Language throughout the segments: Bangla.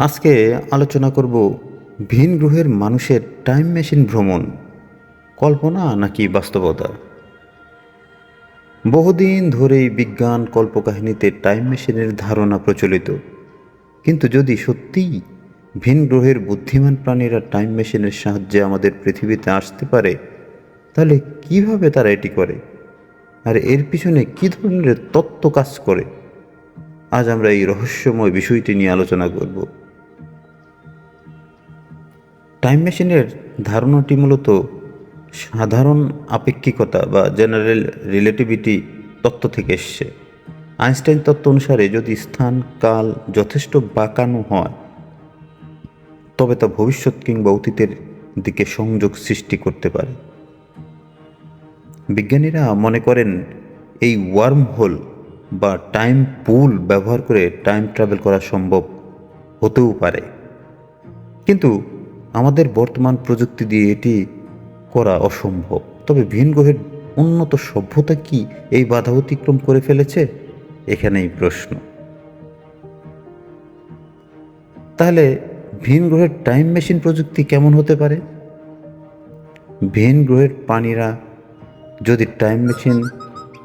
আজকে আলোচনা করব ভিন গ্রহের মানুষের টাইম মেশিন ভ্রমণ, কল্পনা নাকি বাস্তবতা? বহুদিন ধরেই বিজ্ঞান কল্পকাহিনীতে টাইম মেশিনের ধারণা প্রচলিত। কিন্তু যদি সত্যিই ভিন গ্রহের বুদ্ধিমান প্রাণীরা টাইম মেশিনের সাহায্যে আমাদের পৃথিবীতে আসতে পারে, তাহলে কীভাবে তারা এটি করে? আর এর পিছনে কী ধরনের তত্ত্ব কাজ করে? আজ আমরা এই রহস্যময় বিষয়টি নিয়ে আলোচনা করব। টাইম মেশিনের ধারণাটি মূলত সাধারণ আপেক্ষিকতা বা জেনারেল রিলেটিভিটি তত্ত্ব থেকে এসছে। আইনস্টাইন তত্ত্ব অনুসারে যদি স্থান, কাল যথেষ্ট বাঁকানো হয়, তবে তা ভবিষ্যৎ কিংবা অতীতের দিকে সংযোগ সৃষ্টি করতে পারে। বিজ্ঞানীরা মনে করেন এই ওয়ার্ম হোল বা টাইম পুল ব্যবহার করে টাইম ট্রাভেল করা সম্ভব হতেও পারে। কিন্তু আমাদের বর্তমান প্রযুক্তি দিয়ে এটি করা অসম্ভব। তবে ভিন গ্রহের উন্নত সভ্যতা কি এই বাধা অতিক্রম করে ফেলেছে? এখানেই প্রশ্ন। তাহলে ভিন গ্রহের টাইম মেশিন প্রযুক্তি কেমন হতে পারে? ভিন গ্রহের প্রাণীরা যদি টাইম মেশিন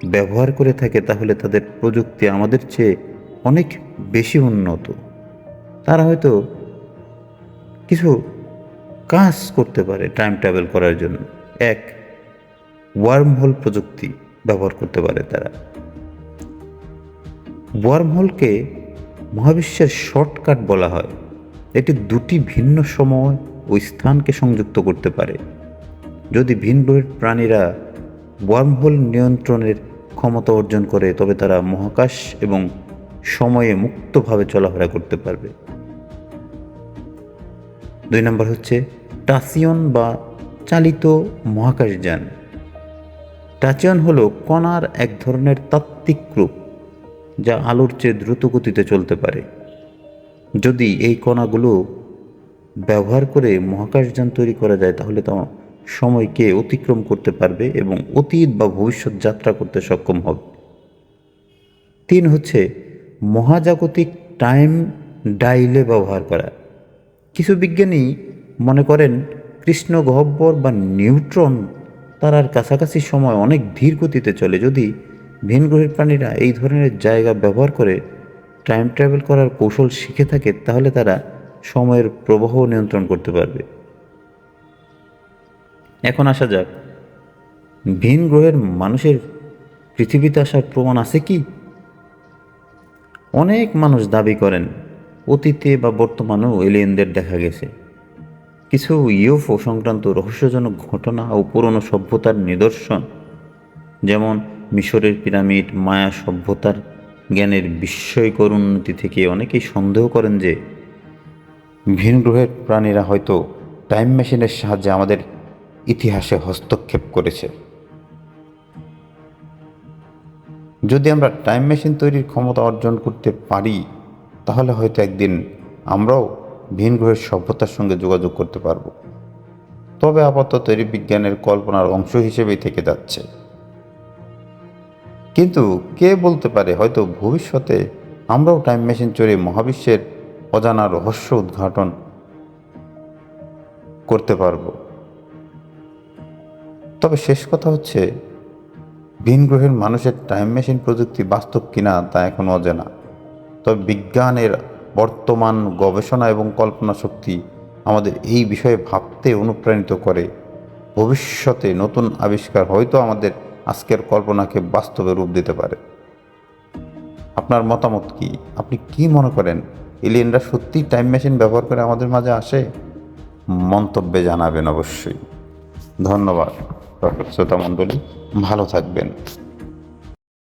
ব্যবহার করে থাকে, তাহলে তাদের প্রযুক্তি আমাদের চেয়ে অনেক বেশি উন্নত। তারা হয়তো কিছু কাজ করতে পারে টাইম ট্রাভেল করার জন্য। এক ওয়ার্ম হোল প্রযুক্তি ব্যবহার করতে পারে তারা। ওয়ার্ম হোলকে মহাবিশ্বের শর্টকাট বলা হয়। এটি দুটি ভিন্ন সময় ও স্থানকে সংযুক্ত করতে পারে। যদি ভিন গ্রহের প্রাণীরা ওয়ার্মহোল নিয়ন্ত্রণের ক্ষমতা অর্জন করে, তবে তারা মহাকাশ এবং সময়ে মুক্তভাবে চলাফেরা করতে পারবে। দুই নম্বর হচ্ছে টাসিয়ন বা চালিত মহাকাশযান। টাচিয়ন হলো কণার এক ধরনের তাত্ত্বিক রূপ, যা আলোর চেয়ে দ্রুত গতিতে চলতে পারে। যদি এই কণাগুলো ব্যবহার করে মহাকাশযান তৈরি করা যায়, তাহলে তা সময়কে অতিক্রম করতে পারবে এবং অতীত বা ভবিষ্যৎ যাত্রা করতে সক্ষম হবে। তিন হচ্ছে মহাজাগতিক টাইম ডাইলে ব্যবহার করা। কিছু বিজ্ঞানী মনে করেন, কৃষ্ণ গহ্বর বা নিউট্রন তারার কাছাকাছি সময় অনেক ধীর গতিতে চলে। যদি ভিন গ্রহের প্রাণীরা এই ধরনের জায়গা ব্যবহার করে টাইম ট্রাভেল করার কৌশল শিখে থাকে, তাহলে তারা সময়ের প্রবাহ নিয়ন্ত্রণ করতে পারবে। এখন আসা যাক, ভিন গ্রহের মানুষের পৃথিবীতে আসার প্রমাণ আছে কি? অনেক মানুষ দাবি করেন অতীতে বা বর্তমানেও এলিয়েনদের দেখা গেছে। কিছু ইউএফও সংক্রান্ত রহস্যজনক ঘটনা ও পুরনো সভ্যতার নিদর্শন, যেমন মিশরের পিরামিড, মায়া সভ্যতার জ্ঞানের বিস্ময়কর উন্নতি থেকে অনেকেই সন্দেহ করেন যে, ভিন গ্রহের প্রাণীরা হয়তো টাইম মেশিনের সাহায্যে আমাদের ইতিহাসে হস্তক্ষেপ করেছে। যদি আমরা টাইম মেশিন তৈরির ক্ষমতা অর্জন করতে পারি তাহলে হয়তো একদিন আমরাও ভিন গ্রহের সভ্যতার সঙ্গে যোগাযোগ করতে পারব। তবে আপাতত এটি বিজ্ঞানের কল্পনার অংশ হিসেবেই থেকে যাচ্ছে। কিন্তু কে বলতে পারে, হয়তো ভবিষ্যতে আমরাও টাইম মেশিন চড়ে মহাবিশ্বের অজানা রহস্য উদ্ঘাটন করতে পারব। তবে শেষ কথা হচ্ছে, ভিন গ্রহের মানুষের টাইম মেশিন প্রযুক্তি বাস্তব কিনা তা এখন অজানা। তবে বিজ্ঞানের বর্তমান গবেষণা এবং কল্পনা শক্তি আমাদের এই বিষয়ে ভাবতে অনুপ্রাণিত করে। ভবিষ্যতে নতুন আবিষ্কার হয়তো আমাদের আজকের কল্পনাকে বাস্তবে রূপ দিতে পারে। আপনার মতামত কি? আপনি কি মনে করেন, এলিয়েনরা সত্যি টাইম মেশিন ব্যবহার করে আমাদের মাঝে আসে? মন্তব্যে জানাবেন অবশ্যই। ধন্যবাদ শ্রোতা মণ্ডলী ভালো থাকবেন।